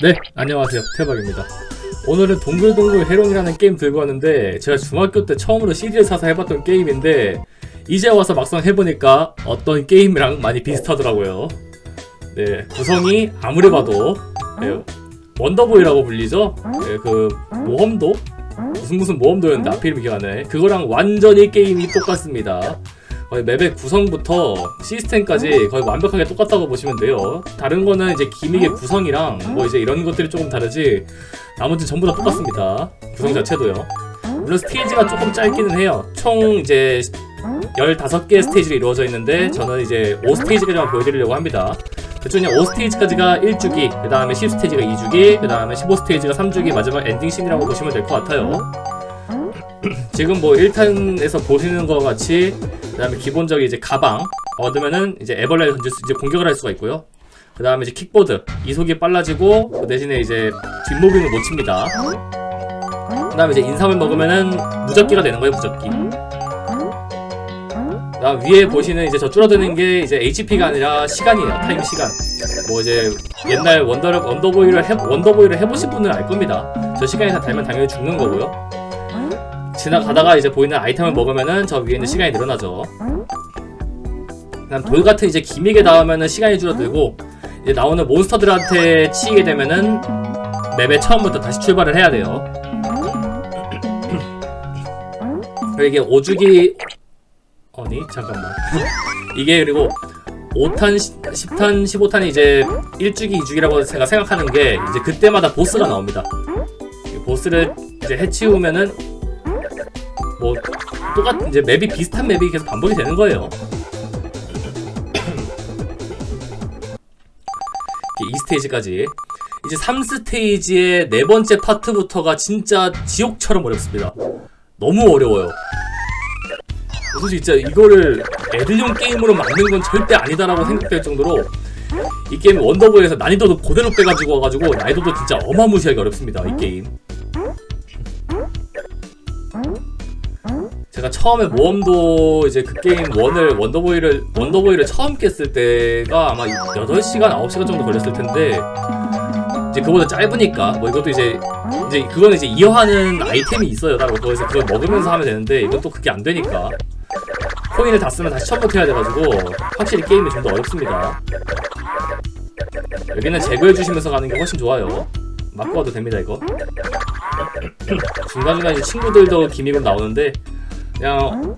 네, 안녕하세요. 태박입니다. 오늘은 동글동글 해롱이라는 게임 들고 왔는데 제가 중학교 때 처음으로 CD를 사서 해봤던 게임인데 이제 와서 막상 해보니까 어떤 게임이랑 많이 비슷하더라고요. 네, 구성이 아무리 봐도 네, 원더보이라고 불리죠? 네, 그 모험도? 무슨 무슨 모험도였는데 앞에 이름이 기억 안 나네. 그거랑 완전히 게임이 똑같습니다. 거의 맵의 구성부터 시스템까지 거의 완벽하게 똑같다고 보시면 돼요. 다른 거는 이제 기믹의 구성이랑 뭐 이제 이런 것들이 조금 다르지 나머지는 전부 다 똑같습니다. 구성 자체도요. 물론 스테이지가 조금 짧기는 해요. 총 이제 15개의 스테이지가 이루어져 있는데 저는 이제 5스테이지까지만 보여드리려고 합니다. 그냥 5스테이지까지가 1주기, 그 다음에 10스테이지가 2주기, 그 다음에 15스테이지가 3주기, 마지막 엔딩 씬이라고 보시면 될 것 같아요. 지금 뭐 1탄에서 보시는 것 같이 그 다음에 기본적인 이제 가방 얻으면은 이제 애벌레를 던질 수 이제 공격을 할 수가 있고요. 그 다음에 이제 킥보드 이속이 빨라지고 그 대신에 이제 뒷무빙을 못 칩니다. 그 다음에 이제 인삼을 먹으면은 무적기가 되는 거예요 무적기. 그다음 위에 보시는 이제 저 줄어드는 게 이제 HP가 아니라 시간이에요 타임 시간. 뭐 이제 옛날 원더 원더보이를 해 원더보이를 해보신 분은 알 겁니다. 저 시간이 다 달면 당연히 죽는 거고요. 지나가다가 이제 보이는 아이템을 먹으면은 저 위에 있는 시간이 늘어나죠. 그다음 돌 같은 이제 기믹에 나오면은 시간이 줄어들고 이제 나오는 몬스터들한테 치이게 되면은 맵의 처음부터 다시 출발을 해야 돼요. 그리고 이게 오주기 아니 잠깐만 이게 그리고 5탄, 10탄, 15탄이 이제 1주기, 2주기라고 제가 생각하는 게 이제 그때마다 보스가 나옵니다. 이 보스를 이제 해치우면은 뭐 똑같 이제 맵이 비슷한 맵이 계속 반복이 되는 거예요. 이게 2스테이지까지 이제 3스테이지의 네 번째 파트부터가 진짜 지옥처럼 어렵습니다. 너무 어려워요. 솔직히 진짜 이거를 애들용 게임으로 만든 건 절대 아니다라고 생각될 정도로 이 게임 원더보이에서 난이도도 그대로 빼가지고 와가지고 난이도도 진짜 어마무시하게 어렵습니다 이 게임 제가 처음에 모험도 이제 그 게임 원을 원더보이를 원더보이를 처음 깼을 때가 아마 8시간 9시간 정도 걸렸을 텐데 이제 그보다 짧으니까 뭐 이것도 이제 이제 그거는 이제 이어하는 아이템이 있어요. 따로 거기서 그걸 먹으면서 하면 되는데 이건 또 그게 안 되니까. 코인을 다 쓰면 다시 처음부터 해야 돼가지고 확실히 게임이 좀 더 어렵습니다. 여기는 제거해 주시면서 가는 게 훨씬 좋아요. 맞고 와도 됩니다 이거. 중간중간 이제 친구들도 기믹은 나오는데 그냥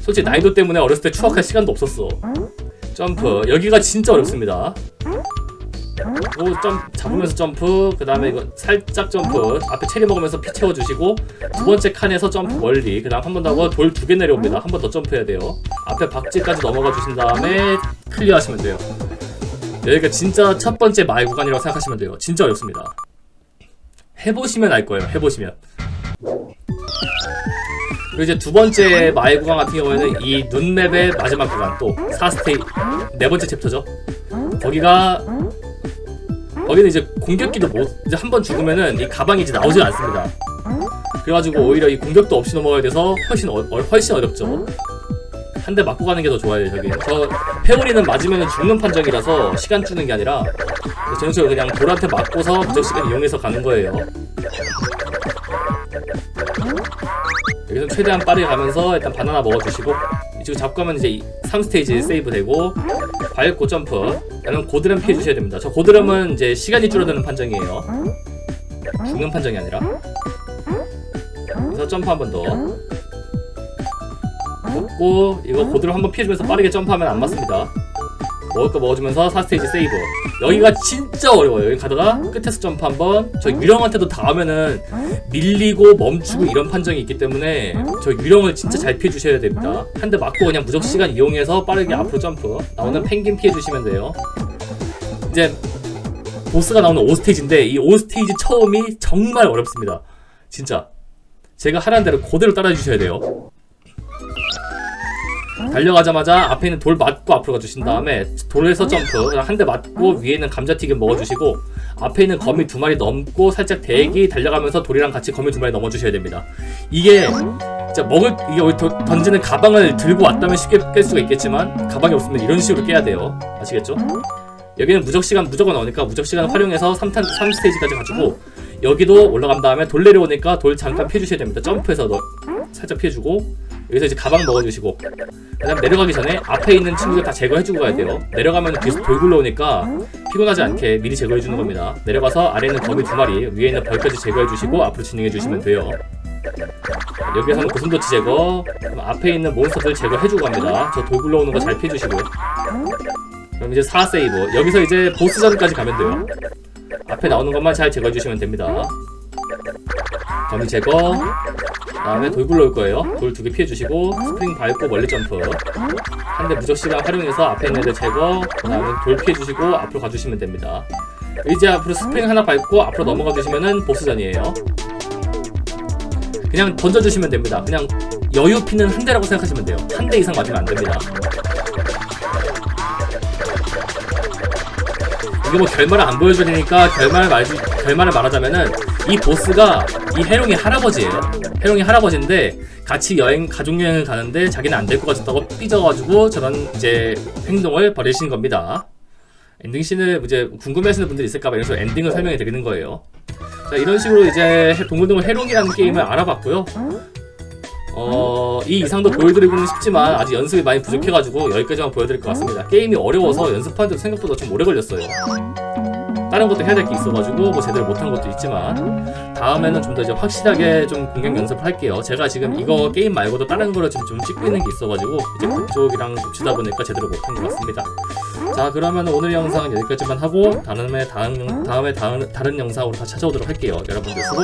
솔직히 난이도 때문에 어렸을 때 추억할 시간도 없었어. 점프. 여기가 진짜 어렵습니다. 오, 점 잡으면서 점프. 그 다음에 이거 살짝 점프. 앞에 체리 먹으면서 피 채워주시고 두 번째 칸에서 점프 멀리. 그 다음 한 번 더 하고 돌 두 개 내려옵니다. 한 번 더 점프해야 돼요. 앞에 박쥐까지 넘어가 주신 다음에 클리어 하시면 돼요. 여기가 진짜 첫 번째 마을 구간이라고 생각하시면 돼요. 진짜 어렵습니다. 해보시면 알 거예요. 해보시면 그리고 이제 두 번째 마을 구간 같은 경우에는 이 눈맵의 마지막 구간 또 4스테이 네 번째 챕터죠 거기가 거기는 이제 공격기도 못 이제 한 번 죽으면은 이 가방이 이제 나오질 않습니다. 그래가지고 오히려 이 공격도 없이 넘어가야 돼서 훨씬 어, 어, 훨씬 어렵죠. 한 대 맞고 가는 게 더 좋아요 저기. 저 페오리는 맞으면은 죽는 판정이라서 시간 주는 게 아니라 저 그냥 돌한테 맞고서 무적 시간 이용해서 가는 거예요. 여기서 최대한 빠르게 가면서 일단 바나나 먹어주시고 이쪽 잡고 가면 이제 3스테이지 세이브 되고 밟고 점프. 그러면 고드름 피해 주셔야 됩니다. 저 고드름은 이제 시간이 줄어드는 판정이에요. 죽는 판정이 아니라. 그래서 점프 한 번 더. 먹고 이거 고드름 한번 피해주면서 빠르게 점프하면 안 맞습니다. 먹을 거 먹어주면서 4스테이지 세이브 여기가 진짜 어려워요. 여기 가다가 끝에서 점프 한 번. 저 유령한테도 닿으면은 밀리고 멈추고 이런 판정이 있기 때문에 저 유령을 진짜 잘 피해 주셔야 됩니다. 한 대 맞고 그냥 무적 시간 이용해서 빠르게 앞으로 점프. 나오는 펭귄 피해 주시면 돼요. 이제 보스가 나오는 5스테이지인데 이 5스테이지 처음이 정말 어렵습니다. 진짜. 제가 하라는 대로 그대로 따라 주셔야 돼요 달려가자마자 앞에 있는 돌 맞고 앞으로 가주신 다음에 돌에서 점프 한 대 맞고 위에 있는 감자튀김 먹어주시고 앞에 있는 거미 두 마리 넘고 살짝 대기 달려가면서 돌이랑 같이 거미 두 마리 넘어주셔야 됩니다. 이게 진짜 먹을 이게 던지는 가방을 들고 왔다면 쉽게 깰 수가 있겠지만 가방이 없으면 이런 식으로 깨야 돼요. 아시겠죠? 여기는 무적 시간 무조건 나오니까 무적 시간 활용해서 3탄 3스테이지까지 가지고 여기도 올라간 다음에 돌 내려오니까 돌 잠깐 피해 주셔야 됩니다. 점프해서 너 살짝 피해 주고 여기서 이제 가방 먹어 주시고 그다음 내려가기 전에 앞에 있는 친구들 다 제거해 주고 가야 돼요. 내려가면 계속 돌 굴러 오니까 피곤하지 않게 미리 제거해 주는 겁니다. 내려가서 아래 있는 거미 두 마리, 위에 있는 벌까지 제거해 주시고 앞으로 진행해 주시면 돼요. 여기에서는 고슴도치 제거, 앞에 있는 몬스터들 제거해 주고 갑니다. 저 돌 굴러 오는 거 잘 피해 주시고요. 그럼 이제 4 세이브. 여기서 이제 보스전까지 가면 돼요. 앞에 나오는 것만 잘 제거해 주시면 됩니다. 거미 제거. 다음에 돌 굴러올 거예요. 돌 두 개 피해 주시고 스프링 밟고 멀리 점프. 한 대 무적 시간 활용해서 앞에 있는 애들 제거. 그 다음에 돌 피해 주시고 앞으로 가주시면 됩니다. 이제 앞으로 스프링 하나 밟고 앞으로 넘어가 주시면은 보스전이에요. 그냥 던져주시면 됩니다. 그냥 여유 피는 한 대라고 생각하시면 돼요. 한 대 이상 맞으면 안 됩니다. 이게 뭐 결말을 안 보여주니까 결말 말 결말을 말하자면은 이 보스가 이 해룡이 할아버지예요. 해룡이 할아버지인데 같이 여행 가족 여행을 가는데 자기는 안 될 것 같다고 삐져가지고 저런 이제 행동을 벌이신 겁니다. 엔딩 씬을 이제 궁금해하시는 분들이 있을까봐 이래서 엔딩을 설명해 드리는 거예요. 자 이런 식으로 이제 동글동글 해롱이라는 게임을 알아봤고요. 어, 이 이상도 보여드리고는 싶지만 아직 연습이 많이 부족해가지고 여기까지만 보여드릴 것 같습니다. 게임이 어려워서 연습하는데도 생각보다 좀 오래 걸렸어요. 다른 것도 해야 될 게 있어가지고 뭐 제대로 못한 것도 있지만 다음에는 좀 더 이제 확실하게 좀 공격 연습을 할게요. 제가 지금 이거 게임 말고도 다른 거를 좀, 좀 찍고 있는 게 있어가지고 이제 그쪽이랑 겹치다 보니까 제대로 못한 것 같습니다. 자 그러면 오늘 영상은 여기까지만 하고 다음에 다음 다음에 다음 다른 영상으로 다시 찾아오도록 할게요. 여러분들 수고.